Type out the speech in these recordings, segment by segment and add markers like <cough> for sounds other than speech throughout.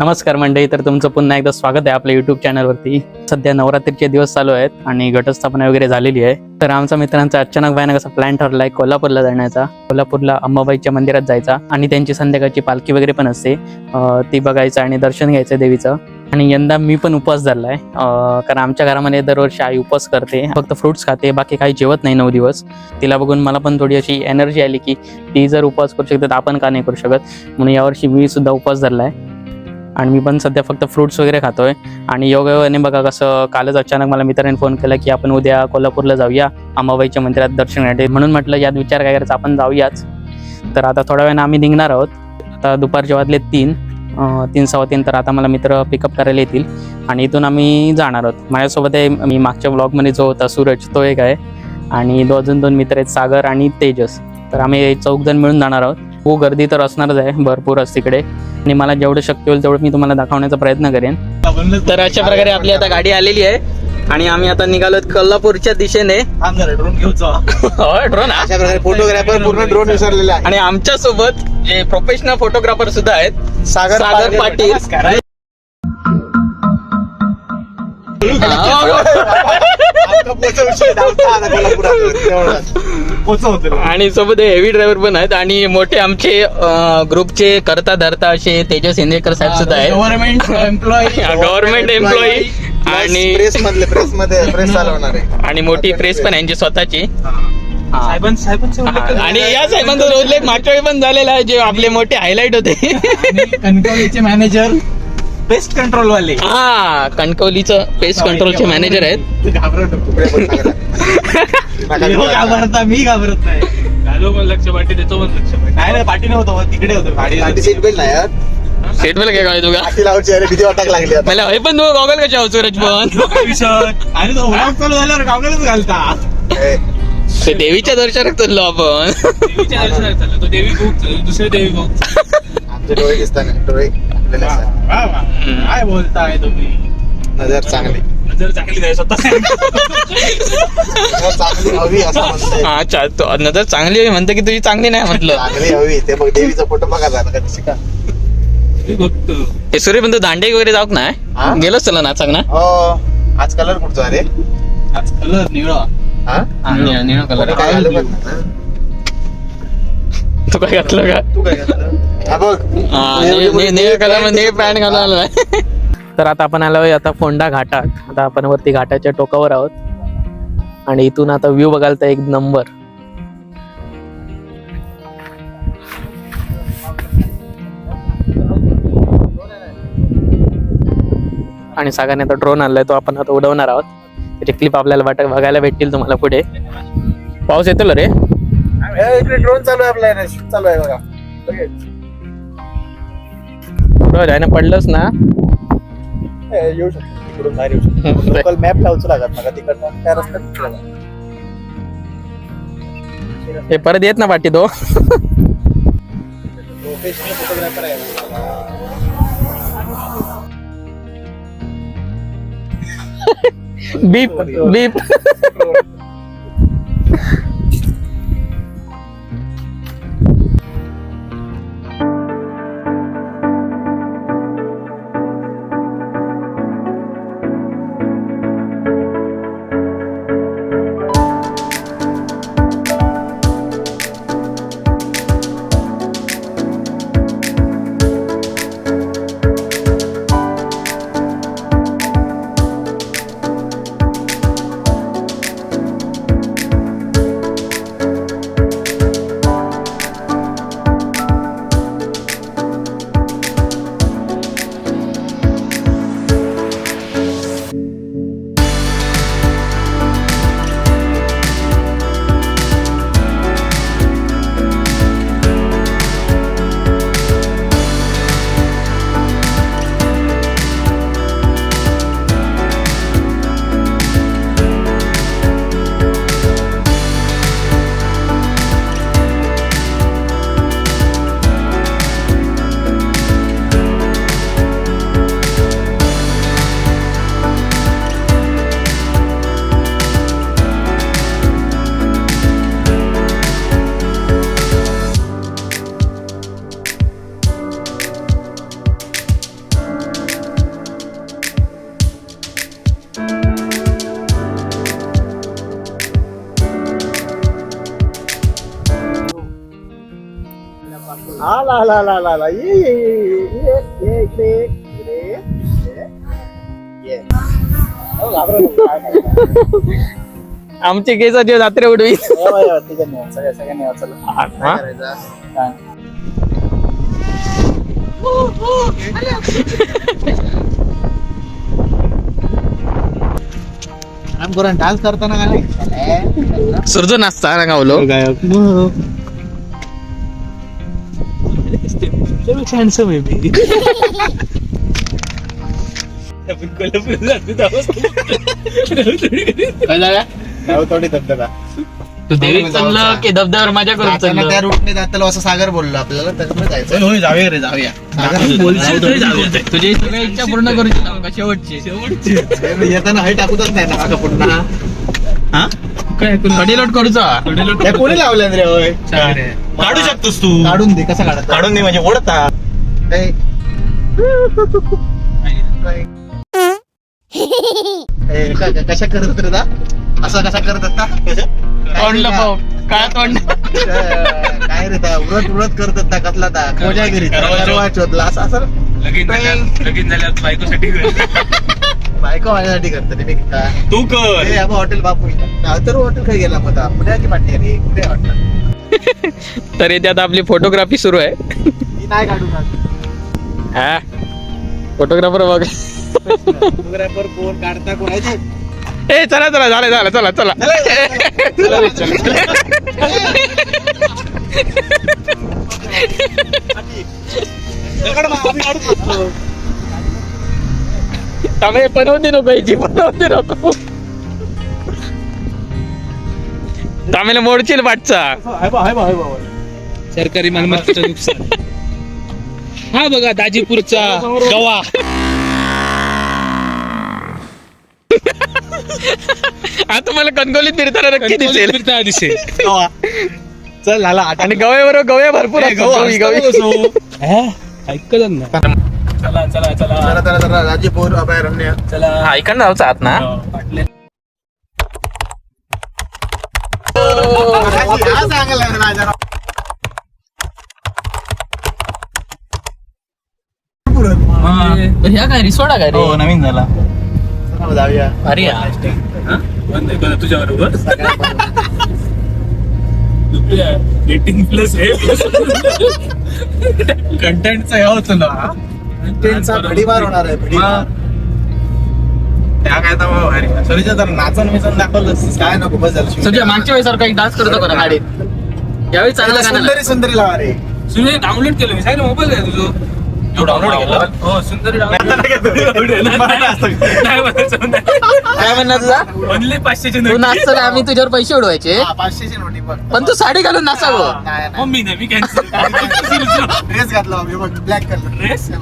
नमस्कार मंडळी तर तुमचं पुन्हा एकदा स्वागत आहे आपल्या युट्यूब चॅनलवरती सध्या नवरात्रीचे दिवस चालू आहेत आणि घटस्थापना वगैरे झालेली आहे. तर आमच्या मित्रांचा अचानक भयानक असा प्लॅन ठरलाय कोल्हापूरला जाण्याचा. कोल्हापूरला अंबाबाईच्या मंदिरात जायचा आणि त्यांची संध्याकाळची पालखी वगैरे पण असते. ती बघायचं आणि दर्शन घ्यायचं देवीचं. आणि यंदा मी पण उपवास धरलाय. आहे कारण आमच्या घरामध्ये दरवर्षी आई उपवास करते. फक्त फ्रुट्स खाते बाकी काही जेवत नाही नऊ दिवस. तिला बघून मला पण थोडी अशी एनर्जी आली की ती जर उपवास करू शकते तर आपण का नाही करू शकत? म्हणून यावर्षी मी सुद्धा उपवास धरलाय. आणि मी पण सध्या फक्त फ्रुट्स वगैरे खातोय. आणि योगायोगाने बघा कसं कालच अचानक मला मित्राने फोन केला की आपण उद्या कोल्हापूरला जाऊया अंबाबाईच्या मंदिरात दर्शन घ्यायचे म्हणून म्हटलं यात विचार काय करायचा? आपण जाऊयाच. तर आता थोड्या वेळानं आम्ही निघणार आहोत. आता दुपारच्या वाजले तीन तीन सव्वा तीन तर आता मला मित्र पिकअप करायला येतील. आणि इथून आम्ही जाणार आहोत. माझ्यासोबत आहे मी मागच्या ब्लॉगमध्ये जो होता सूरज तो एक आहे. आणि दो अजून दोन मित्र आहेत सागर आणि तेजस. तर आम्ही चौक जण मिळून जाणार आहोत. हो गर्दी तर असणारच आहे. भरपूर असते तिकडे. आणि मला जेवढं शक्य होईल तेवढं मी तुम्हाला दाखवण्याचा प्रयत्न करेन. तर अशा प्रकारे आपली आता गाडी आलेली आहे. आणि आम्ही आता निघालो कोल्हापूरच्या दिशेने. ड्रोन घेऊचा ड्रोन अशा प्रकारे फोटोग्राफर पूर्ण ड्रोन विसरलेले आहे आणि आमच्यासोबत जे प्रोफेशनल फोटोग्राफर सुद्धा आहेत सागर सागर पाटील. <laughs> आणि सोबत हेवी ड्रायव्हर पण आहेत आणि मोठे आमचे ग्रुपचे करता धरता असे तेजस इंद्रेकर साहेब सुद्धा आहेत. गव्हर्नमेंट एम्प्लॉई गव्हर्नमेंट एम्प्लॉई आणि प्रेस मधले प्रेस मध्ये प्रेस चालवणार. आहे आणि मोठी प्रेस पण यांची स्वतःची. आणि या साहेबांचा उल्लेख मागच्या वेळी पण झालेला आहे जे आपले मोठे हायलाइट होते. कणकवलीचे मॅनेजर पेस्ट कंट्रोल वाले. हा कणकवलीचं पेस्ट कंट्रोलचे मॅनेजर आहेत. घाबरत <laughs> मी घाबरत नाही. घालो पण लक्ष पाठी देतो पण लक्ष पाठी. नाही नाही पाठी नव्हतं तिकडे होतं. गाडी सीट बेल्ट नाही यार. सेट काय पाठी किती वाटाक लागली आता. मला हे पण तू गॉगल कशा पण विषय? आणि तो उडाप चालू झाल्यावर गावगलच घालता. ए, ते देवीच्या दर्शनात चाललो आपण. देवीच्या दर्शनात चालला. तो देवी भोग दुसरे देवी भोग. आमचे डोळे दिसताना डोळे. काय बोलताय तुम्ही? नजर चांगली. नजर चांगली नाही स्वतः. नजर चांगली हवी असं म्हणतोय. हा चा- तो नजर चांगली आहे म्हणते की तुझी चांगली नाही म्हटलं? चांगली हवी ते बघ देवीचा फोटो बघा का हे सूर्य पण दांडे वगैरे जाऊक हा? नाही? गेलोच चला नाचाक ना. हो. आज कलर कुठचा अरे आज कलर निळा. हा? निळा कलर काय घालू बघ. ना. तू काय घातलं का? तू काय घातलं? हा पॅन्ट घालून आलोय तर आता आपण आलोय आता फोंडा घाटात. आता आपण वरती घाटाच्या टोकावर आहोत. आणि इथून आता व्ह्यू बघायला तर एक नंबर. आणि सागाने आता ड्रोन आणलाय तो आपण आता उडवणार आहोत. त्याचे क्लिप आपल्याला वाट बघायला भेटतील तुम्हाला पुढे. पाऊस येतो रे. ए, इकडे ड्रोन चालू आहे आपला शूट चालू आहे बघा. पुढं जायला पडलंच ना. येऊ शकतो. तिकडून बाहेर येऊ शकतो. लोकल मॅप लावचं लागत मला तिकडनं. त्या रस्त्यात. हे परत येत ना पाठी तो प्रोफेशनल फोटोग्राफर आहे. <laughs> बीप बीप आला आला आला आला आला ये ये ये ये ये इकडे इकडे ये. ये हो, घाबरू नको, काय नाही. आमचे केस जे रात्री उडवी ये ये, तिघांनी या, सगळ्या सगळ्यांनी या, चला. हा? काय करायचं? काय? आराम करून डान्स करताना काय नाही सुरजो नाचता ना गावलो हँडसम आहे मी आपण कोल्हापूरला जातो तेव्हा काय झालं गाव थोडी धबधबा तू देवीत चाललं की धबधब्यावर मजा करून जाताना चाललं. त्या रूटने जाताना असं सागर बोललो आपल्याला त्याच्यामुळे जायचं होय जाऊया रे जाऊया. सागर बोलशील तरी जाऊया. तुझी सगळ्या इच्छा पूर्ण करू शकतो का शेवटची. शेवटचे. येताना हे टाकूतच नाही ना मागं पुन्हा. हा? काय कडी लोट करूचा कोणी लावलं रे होय? काढू शकतोस तू. काढून दे कसं काढत काढून दे म्हणजे ओढता. कशा करत होत रे दा? असं कसा करत होता? तोंड लपव काय तोंड? काय रे दा? उरत उरत करत होता कसला दा? कोजागिरी करवा असं असं? लगीन झाल्यावर बायकोसाठी बायको माझ्यासाठी करते रे मी काय तू कर ए, आपण हॉटेल बापू तर हॉटेल खाली गेला होता पुण्याची पाठी रे कुठे हॉटेल तर आता आपली फोटोग्राफी सुरू आहे मी नाही काढू हा फोटोग्राफर बघ फोटोग्राफर कोण काढता कोणाचे ए चला चला झालं झालं चला चला त्यामुळे बनवते नको याची बनवते नको तामेला मोडशील वाटचा सरकारी मालमत्तेचं नुकसान हा बघा दाजीपूरचा गवा आता मला कणगोलीत फिरताना नक्की दिसेल फिरता दिसेल चल झाला आणि गवे बरोबर गवे भरपूर असतात. गवी, गवी. ऐकत ना चला चला चला. जरा जरा जरा राजीपूर अभयारण्य. चला. हा इकडनं जाऊचा ना. पाटले. हा चांगला आहे ना जरा. ह्या काय रिसोडा काय हो नवीन झाला. चला जाऊया. अरे तुझ्या बरोबर रेटिंग प्लस हे. कंटेंटचा हे होतं ना. त्यांचा भडीमार होणार आहे भडीमार. त्या काय तर बाबा भारी सरीच्या तर नाचन मिचन दाखवलं काय नको बस झालं तुझ्या मागच्या वेळी सारखा एक डान्स करतो का गाडीत? यावेळी चांगला गाणं सुंदरी सुंदरी लावा रे. डाउनलोड केलं मी. सांगितलं मोबाईल आहे तुझं. डाउनलोड केलं? हो सुंदर <laughs> काय म्हणणार तुझा ओनली पाचशेचे तू नाचतो ना आम्ही तुझ्यावर पैसे उडवायचे. हा, पाचशेची नोटी पण पण तू साडी घालून नाचावं नाही, नाही. मम्मी नाही मी कॅन्सल ड्रेस घातला. हे बघ ब्लॅक कलर ड्रेस हे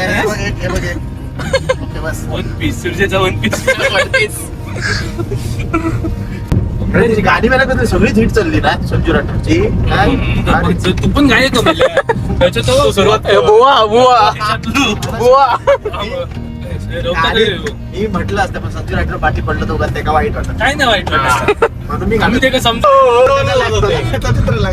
हे बघ एक, हे बघ एक. ओके, बस. वन पीस सूर्याचा वन पीस गाडी मला कधी सगळीच हिट चालली ना संजू राठोडची? तू पण गाय <laughs> त्याच्यात तो सुरुवात बुवा बुवा. बुवा. गाडी- मी म्हटलं असतं पण संजू राठोड पाठी पडलं तो ते का वाईट वाटत काय नाही वाईट वाटत म्हणून मी आम्ही ते का समजू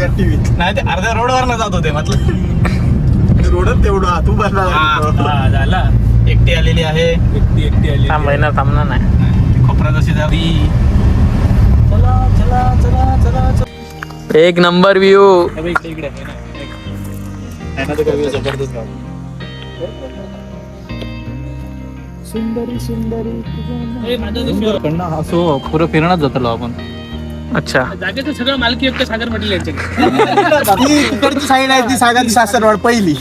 टीव्ही नाही ते अर्ध्या रोडवर न जात होते म्हटलं रोडच तेवढं तू बनला झाला एकटी आलेली आहे एकटी एकटी आली महिना थांबणार नाही खोपरा जशी जावी चला चला चला चला चला एक नंबर व्ह्यू इकडे इकडे आहे ना. जबरदस्त ए, माझं दिसलं. असो पुरं फिरणच जातलो आपण. अच्छा. जागेचं सगळं मालकी एकटं सागर पाटील यांच्याकडे ती तिकडची साईड आहे ती सागाची सासरवाड पहिली.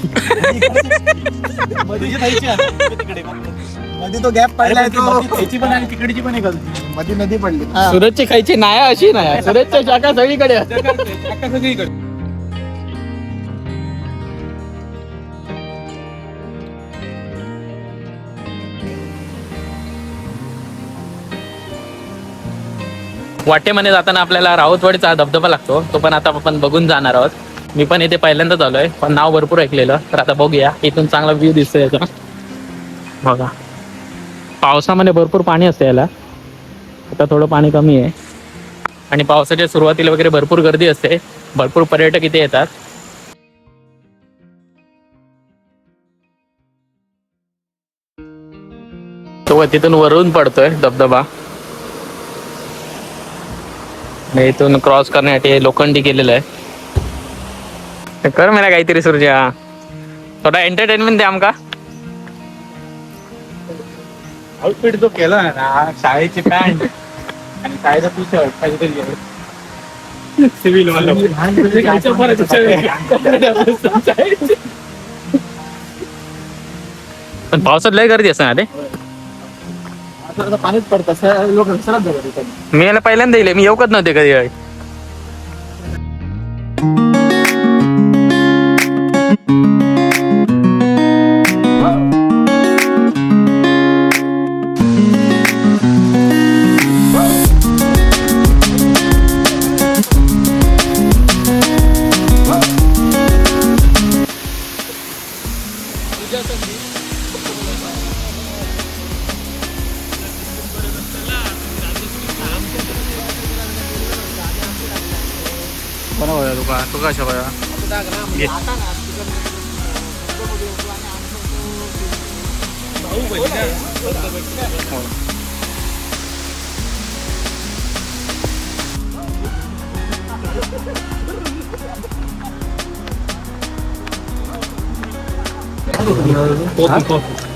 मध्ये तो गॅप पडलाय तो याची पण आणि तिकडची पण एक गलती. मध्ये नदी पडली. सुरतची खायची नाया अशी नाही सुरतच्या शाखा सगळीकडे सगळीकडे. वाटेमध्ये जाताना आपल्याला राऊतवाडीचा धबधबा लागतो. तो पण आता आपण बघून जाणार आहोत. मी पण इथे पहिल्यांदाच आलोय. पण नाव भरपूर ऐकलेलं. तर आता बघूया. इथून चांगला व्ह्यू दिसतोय याचा. बघा. पावसामध्ये भरपूर पाणी असतं याला. आता थोडं पाणी कमी आहे. आणि पावसाच्या सुरुवातीला वगैरे भरपूर गर्दी असते. भरपूर पर्यटक इथे येतात. तो तिथून वरून पडतोय धबधबा. इथून क्रॉस करण्यासाठी हे लोखंडी केलेलं आहे. कर मला काहीतरी सुरजा. थोडा एंटरटेनमेंट द्या आमका. आउटफिट जो केला ना शाळेची पॅन्ट आणि शाळेचा टी शर्ट काहीतरी सिव्हिल पण पावसात लय गर्दी असं ना ते पाणीच पडतं लोक सरत जातात मी याला पहिल्यांदा दिले मी येऊकत नव्हते कधी.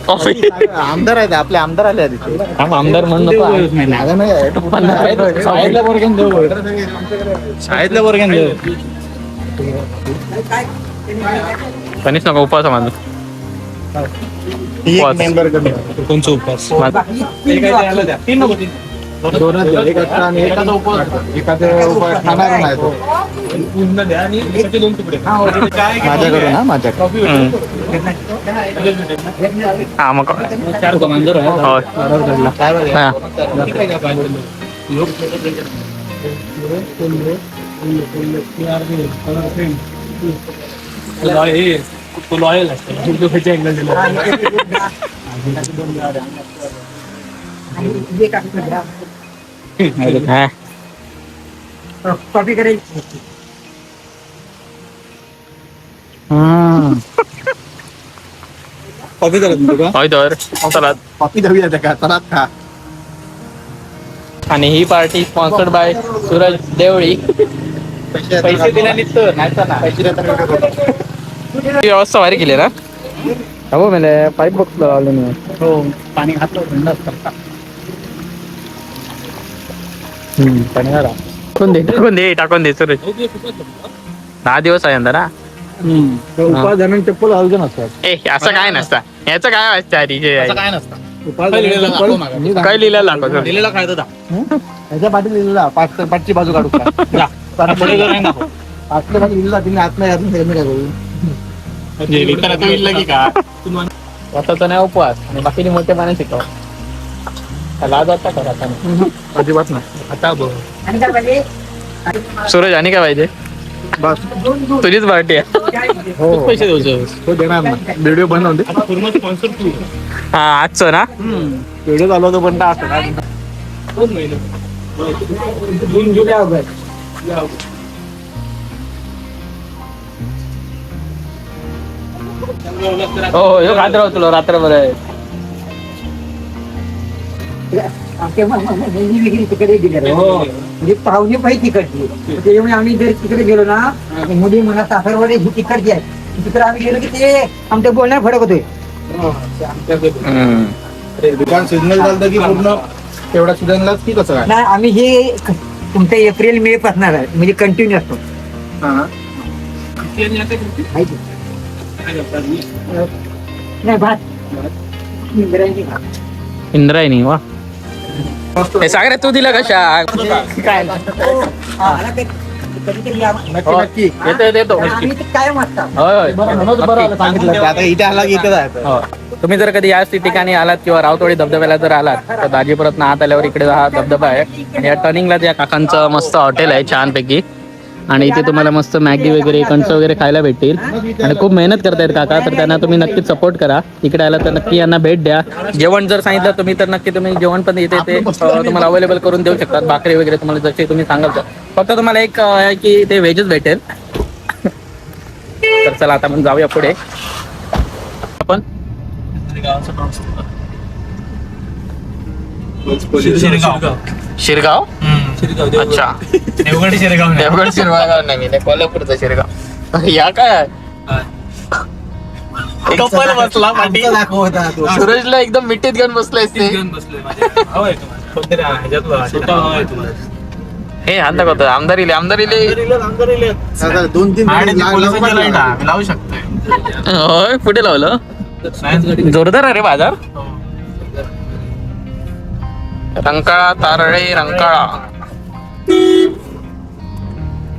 कॉफी आमदार आहेत आपले आमदार आले आहेत इथे. आमदार म्हणून जागा नाही आहे. शाळेतल्या वर्गाने देऊ. शाळेतल्या वर्गाने देऊ. कणीस नका उपवास माझा. एक उपवास. member कमी. कोणचा उपवास? माझा- तीन नको तीन दोनच द्या. एक अठरा आणि एक एखादं उपवास खाणार नाही तो. पूर्ण द्या आणि त्याचे दोन तुकडे. काय माझ्याकडून माझ्याकडे हम्म. हा मग चार कमांडर आहे. होय. काय बरं? हा. तो लॉयल हा. कॉपी कॉपी करत कॉपी का चला खा आणि ही party sponsored by Suraj Deoli पैसे दिल्याने तर नाही तर व्यवस्था भारी केली ना? हो मेले पाईप बॉक्स लावले मी. हो पाणी घातलं थंड असतं टाकून दे टाकून दे टाकून दे दहा दिवस आहे यंदा ना? उपास जमीन चप्पल घालतो नसतात ए असं काय नसतं. याचं काय आधी आहे? काय नसतं. लिहिलेलं? काय लिहिलेलं काय पाठी लिहिलेला पाचची बाजू काढू का? <laughs> तिने आत नाही काय करू स्वतःचा उपवास आणि बाकीचे मोठे पाणी शिकव. लाज वाटता का आता? अजिबात नाही. आता बघ. सूरज आणि काय पाहिजे? बस. तुझीच पार्टी आहे. हो. पैसे द्यायचे तो देणार ना. व्हिडिओ बनवून दे. आता पूर्ण स्पॉन्सर तू. हा आजचं ना? व्हिडिओ चालवतो पण का असं काय दोन महिने. दोन जुलै हो हो ह्यो खात राहतो तुला रात्रभर तिकडे गेले. हो. म्हणजे पाहुणे पाहिजे तिकडची. त्याच्यामुळे आम्ही जर तिकडे गेलो ना मुली म्हणा सासरवाडी ही तिकडची आहे. तिकडे आम्ही गेलो की ते आमच्या बोलण्यात फरक होतोय हम्म. दुकान सिग्नल झालं की पूर्ण तेवढा सिग्नललाच की कसं काय? नाही आम्ही हे तुमच्या एप्रिल मे पासून आहे. म्हणजे कंटिन्यू असतो. हा. नाही भात. इंद्रायणी भात. इंद्रायणी वा. सागरे तू दिला कशा काय? कधीतरी या- नक्की नक्की. येतो येतो. येतो आम्ही ते कायम असतात. होय. होय म्हणूनच बरं आलं सांगितलं. ते. आता इथे आला की इथे जायचं. हो. तुम्ही जर कधी याच ठिकाणी आलात किंवा रावतवाडी धबधब्याला जर आलात तर दाजीपुरात आत आल्यावर इकडे हा धबधबा आहे. आणि या टर्निंगला त्या काकांचं मस्त हॉटेल आहे छानपैकी. आणि इथे तुम्हाला मस्त मॅगी वगैरे कंच वगैरे खायला भेटतील. आणि खूप मेहनत करतायत काका तर त्यांना तुम्ही नक्की सपोर्ट करा. इकडे आला तर नक्की यांना भेट द्या. जेवण जर सांगितलं तुम्ही तर नक्की तुम्ही जेवण पण इथे ते तुम्हाला अवेलेबल करून देऊ शकतात. भाकरी वगैरे तुम्हाला जसे तुम्ही सांगाल तर. फक्त तुम्हाला एक आहे की ते व्हेजच भेटेल. तर चला आता आपण जाऊया पुढे. आपण शिरगाव. शिरगाव? शिरगाव अच्छा. देवगड शिरगाव नाही. देवगड शिरगाव नाही कोल्हापूरचा शिरगाव. या काय? कपल बसला पाठी. आमचा दाखवता तो. सूरजला एकदम मिठीत घेऊन बसलाय ते. घेऊन बसलोय माझ्या. भाव आहे तुम्हाला. कोणतरी ह्याच्यातला छोटा भाव आहे तुम्हाला. हे हात दाखवतो आमदारीले आमदारीले आता दोन तीन आणि ती लाख- पोलिसांच्या लाख- लाइट आहे, लावू शकतोय. होय कुठे लावलं? सायन्स गाडी जोरदार आहे रे बाजार. रंकाळा तारळे रंकाळा.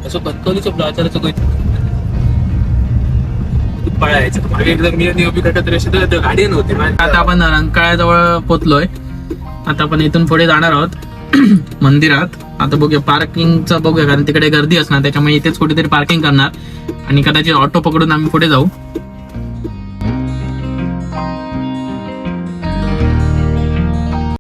असं कणकवलीच्या प्राचाराचं काही पळायचं. मागे एकदा मी आणि गाडी नव्हती आता आपण रंकाळ्याजवळ पोचलोय आता आपण इथून पुढे जाणार आहोत. <clears throat> मंदिरात. आता बघूया पार्किंगचं बघूया कारण तिकडे गर्दी असणार त्याच्यामुळे इथेच कुठेतरी पार्किंग करणार. आणि कदाचित ऑटो पकडून आम्ही पुढे जाऊ.